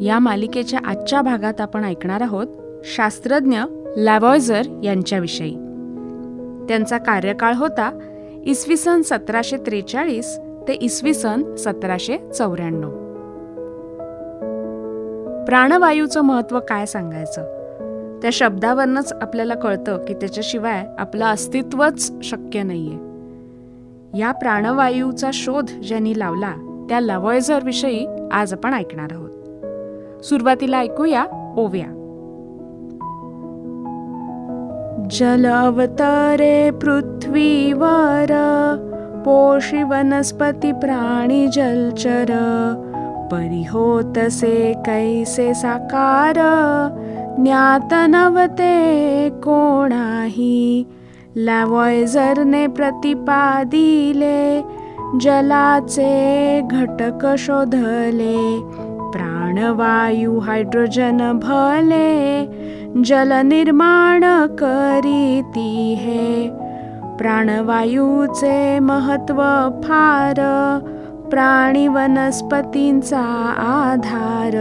या मालिकेच्या आजच्या भागात आपण ऐकणार आहोत शास्त्रज्ञ लॅवॉयझर यांच्याविषयी. त्यांचा कार्यकाळ होता इसवी सन सतराशे त्रेचाळीस ते इसवी सन सतराशे चौऱ्याण्णव. प्राणवायूचं महत्त्व काय सांगायचं? त्या शब्दावरनच आपल्याला कळतं की त्याच्याशिवाय आपलं अस्तित्वच शक्य नाहीये. या प्राणवायूचा शोध ज्यांनी लावला त्या लवॉयझरविषयी आज आपण ऐकणार आहोत. सुरुवातीला ऐकूया ओव्या. जल अवतरे पृथ्वीवर पोषी वनस्पती प्राणी जलचर परिहोतसे कैसे साकार ज्ञात नवते कोणाही. लॅवॉयझरने प्रतिपादिले जलाचे घटक शोधले प्राणवायू हायड्रोजन भले जल निर्माण करीती हे. प्राणवायूचे महत्त्व फार प्राणी वनस्पतींचा आधार.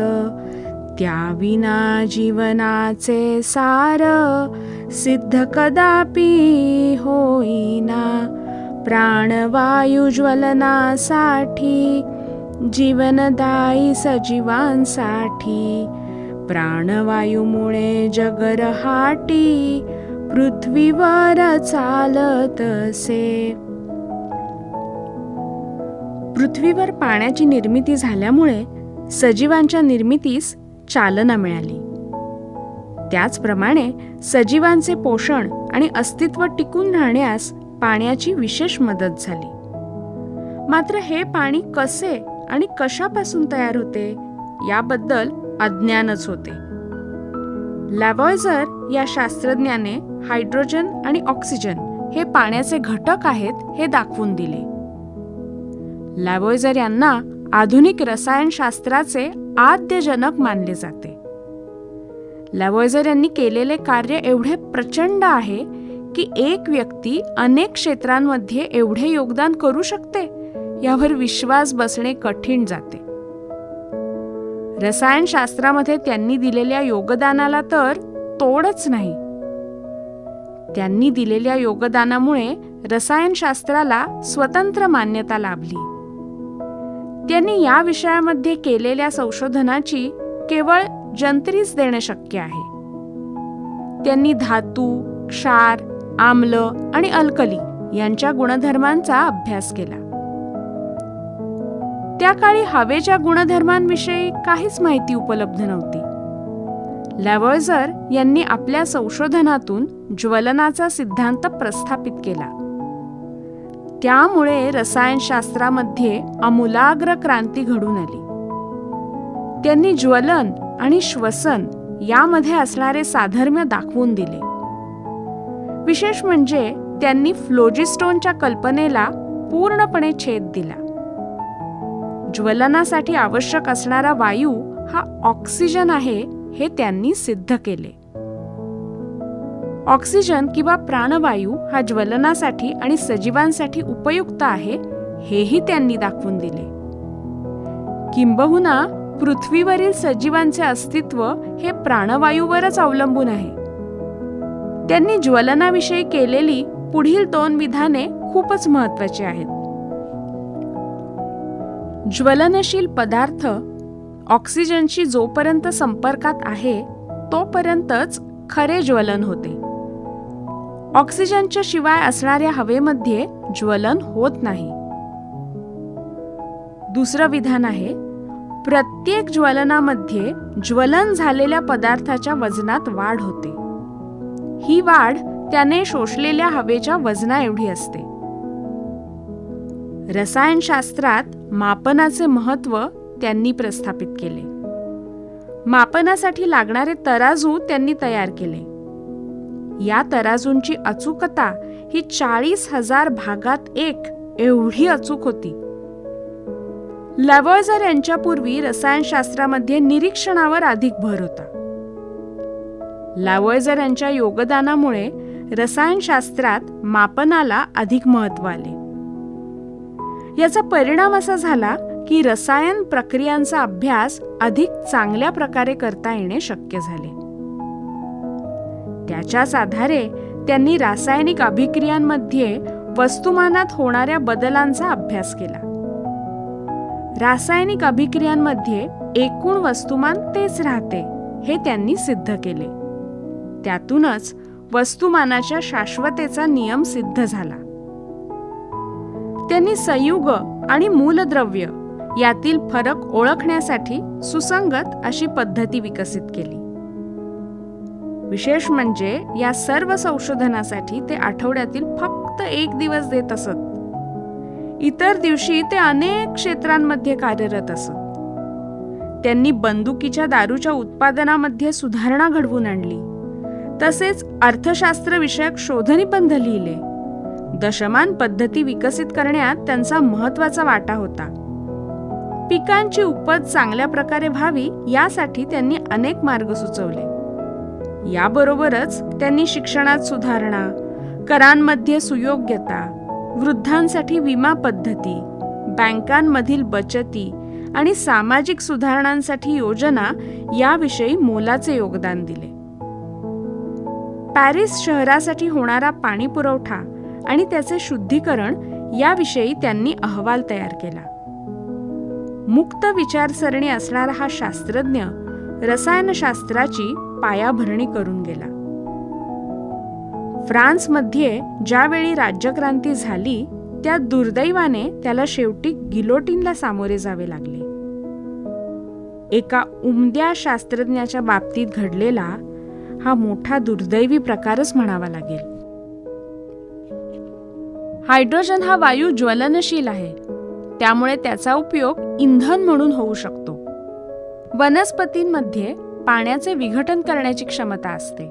त्याविना जीवनाचे सार सिद्ध कदापि होईना. प्राणवायू ज्वलनासाठी जीवनदायी सजीवांसाठी प्राणवायूमुळे जगरहाटी पृथ्वीवर चालत असे. पृथ्वीवर पाण्याची निर्मिती झाल्यामुळे सजीवांच्या निर्मितीस चालना मिळाली. त्याचप्रमाणे सजीवांचे पोषण आणि अस्तित्व टिकून राहण्यास पाण्याची विशेष मदत झाली. मात्र हे पाणी कसे आणि कशापासून तयार होते? याबद्दल अज्ञानच होते. लॅव्हॉयझर या शास्त्रज्ञाने हायड्रोजन आणि ऑक्सिजन हे पाण्याचे घटक आहेत हे दाखवून दिले. लॅव्हॉयझर यांना आधुनिक रसायनशास्त्राचे आद्यजनक मानले जाते. लॅव्हॉयझर यांनी केलेले कार्य एवढे प्रचंड आहे की एक व्यक्ती अनेक क्षेत्रांमध्ये एवढे योगदान करू शकते? यावर विश्वास बसणे कठीण जाते. रसायनशास्त्रामध्ये त्यांनी दिलेल्या योगदानाला तर तोडच नाही. त्यांनी दिलेल्या योगदानामुळे रसायनशास्त्राला स्वतंत्र मान्यता लाभली. त्यांनी या विषयामध्ये केलेल्या संशोधनाची केवळ जंत्रीच देणे शक्य आहे. त्यांनी धातू क्षार आम्ल आणि अल्कली यांच्या गुणधर्मांचा अभ्यास केला. त्या काळी हवेच्या गुणधर्मांविषयी काहीच माहिती उपलब्ध नव्हती. लॅव्हॉयझर यांनी आपल्या संशोधनातून ज्वलनाचा सिद्धांत प्रस्थापित केला. त्यामुळे रसायनशास्त्रामध्ये आमूलाग्र क्रांती घडून आली. त्यांनी ज्वलन आणि श्वसन यामध्ये असणारे साधर्म्य दाखवून दिले. विशेष म्हणजे त्यांनी फ्लोजिस्टोनच्या कल्पनेला पूर्णपणे छेद दिला. ज्वलनासाठी आवश्यक असणारा वायू हा ऑक्सिजन आहे हे त्यांनी सिद्ध केले. ऑक्सिजन किंवा प्राणवायू हा ज्वलनासाठी आणि सजीवांसाठी उपयुक्त आहे हेही त्यांनी दाखवून दिले. किंबहुना पृथ्वीवरील सजीवांचे अस्तित्व हे प्राणवायूवरच अवलंबून आहे. त्यांनी ज्वलनाविषयी केलेली पुढील दोन विधाने खूपच महत्वाची आहेत. ज्वलनशील पदार्थ ऑक्सिजनशी जोपर्यंत संपर्कात आहे तोपर्यंतच खरे ज्वलन होते. ऑक्सिजनच्या शिवाय असणाऱ्या हवेमध्ये ज्वलन होत नाही. दुसरं विधान आहे प्रत्येक ज्वलनामध्ये ज्वलन झालेल्या पदार्थाच्या वजनात वाढ होते. ही वाढ त्याने शोषलेल्या हवेच्या वजना एवढी असते. रसायनशास्त्रात मापनाचे महत्त्व त्यांनी प्रस्थापित केले. मापनासाठी लागणारे तराजू त्यांनी तयार केले. या तराजूंची अचूकता ही चाळीस हजार भागात एक एवढी अचूक होती. लॅवॉयझर यांच्यापूर्वी रसायनशास्त्रामध्ये निरीक्षणावर अधिक भर होता. लॅवॉयझर यांच्या योगदानामुळे रसायनशास्त्रात मापनाला अधिक महत्त्व आले. याचा परिणाम असा झाला की रसायन प्रक्रियांचा अभ्यास अधिक चांगल्या प्रकारे करता येणे शक्य झाले. त्याच्याच आधारे त्यांनी रासायनिक अभिक्रियांमध्ये वस्तुमानात होणाऱ्या बदलांचा अभ्यास केला. रासायनिक अभिक्रियांमध्ये एकूण वस्तुमान तेच राहते हे त्यांनी सिद्ध केले. त्यातूनच वस्तुमानाच्या शाश्वतेचा नियम सिद्ध झाला. त्यांनी संयुग आणि मूलद्रव्य यातील फरक ओळखण्यासाठी सुसंगत अशी पद्धती विकसित केली. विशेष म्हणजे या सर्व संशोधनासाठी ते आठवड्यातील फक्त एक दिवस देत असत. इतर दिवशी ते अनेक क्षेत्रांमध्ये कार्यरत असत. त्यांनी बंदुकीच्या दारूच्या उत्पादनामध्ये सुधारणा घडवून आणली. तसेच अर्थशास्त्र विषयक शोधनिबंध लिहिले. दशमान पद्धती विकसित करण्यात त्यांचा महत्त्वाचा वाटा होता. पिकांची उपज चांगल्या प्रकारे व्हावी यासाठी त्यांनी अनेक मार्ग सुचवले. याबरोबरच त्यांनी शिक्षणात सुधारणा करांमध्ये सुयोग्यता वृद्धांसाठी विमा पद्धती बँकांमधील बचती आणि सामाजिक सुधारणांसाठी योजना याविषयी मोलाचे योगदान दिले. पॅरिस शहरासाठी होणारा पाणी पुरवठा आणि त्याचे शुद्धीकरण याविषयी त्यांनी अहवाल तयार केला. मुक्त विचारसरणी असणारा हा शास्त्रज्ञ रसायनशास्त्राची पायाभरणी करून गेला. फ्रान्समध्ये ज्यावेळी राज्यक्रांती झाली त्या दुर्दैवाने त्याला शेवटी गिलोटीनला सामोरे जावे लागले. एका उमद्या शास्त्रज्ञाच्या बाबतीत घडलेला हा मोठा दुर्दैवी प्रकारच म्हणावा लागेल. हायड्रोजन हा वायू ज्वलनशील आहे. त्यामुळे त्याचा उपयोग इंधन म्हणून होऊ शकतो. वनस्पतींमध्ये पाण्याचे विघटन करण्याची क्षमता असते.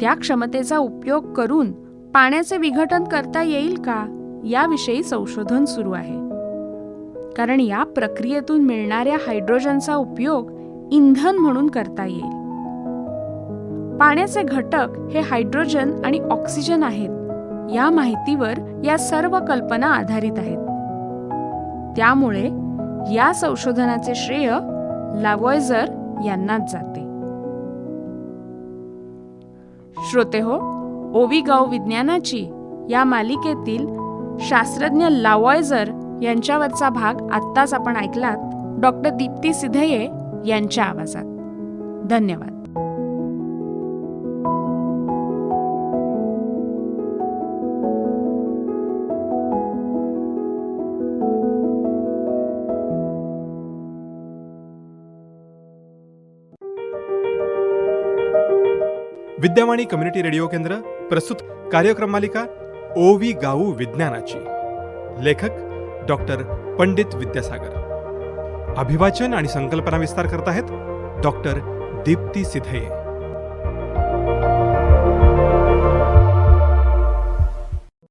त्या क्षमतेचा उपयोग करून पाण्याचे विघटन करता येईल का याविषयी संशोधन सुरू आहे. कारण या प्रक्रियेतून मिळणाऱ्या हायड्रोजनचा उपयोग इंधन म्हणून करता येईल. पाण्याचे घटक हे हायड्रोजन आणि ऑक्सिजन आहेत. या माहितीवर या सर्व कल्पना आधारित आहेत. त्यामुळे या संशोधनाचे श्रेय लावॉयझर यांनाच जाते. श्रोते हो ओवी गाव विज्ञानाची या मालिकेतील शास्त्रज्ञ लावॉयझर यांच्यावरचा भाग आत्ताच आपण ऐकलात. डॉक्टर दीप्ती सिधये यांच्या आवाजात. धन्यवाद. विद्यावाणी कम्युनिटी रेडिओ केंद्र प्रस्तुत कार्यक्रम मालिका ओवी गाऊ विज्ञानाची. लेखक डॉक्टर पंडित विद्यासागर. अभिवाचन आणि संकल्पना विस्तार करत आहेत डॉक्टर दीप्ती सिधये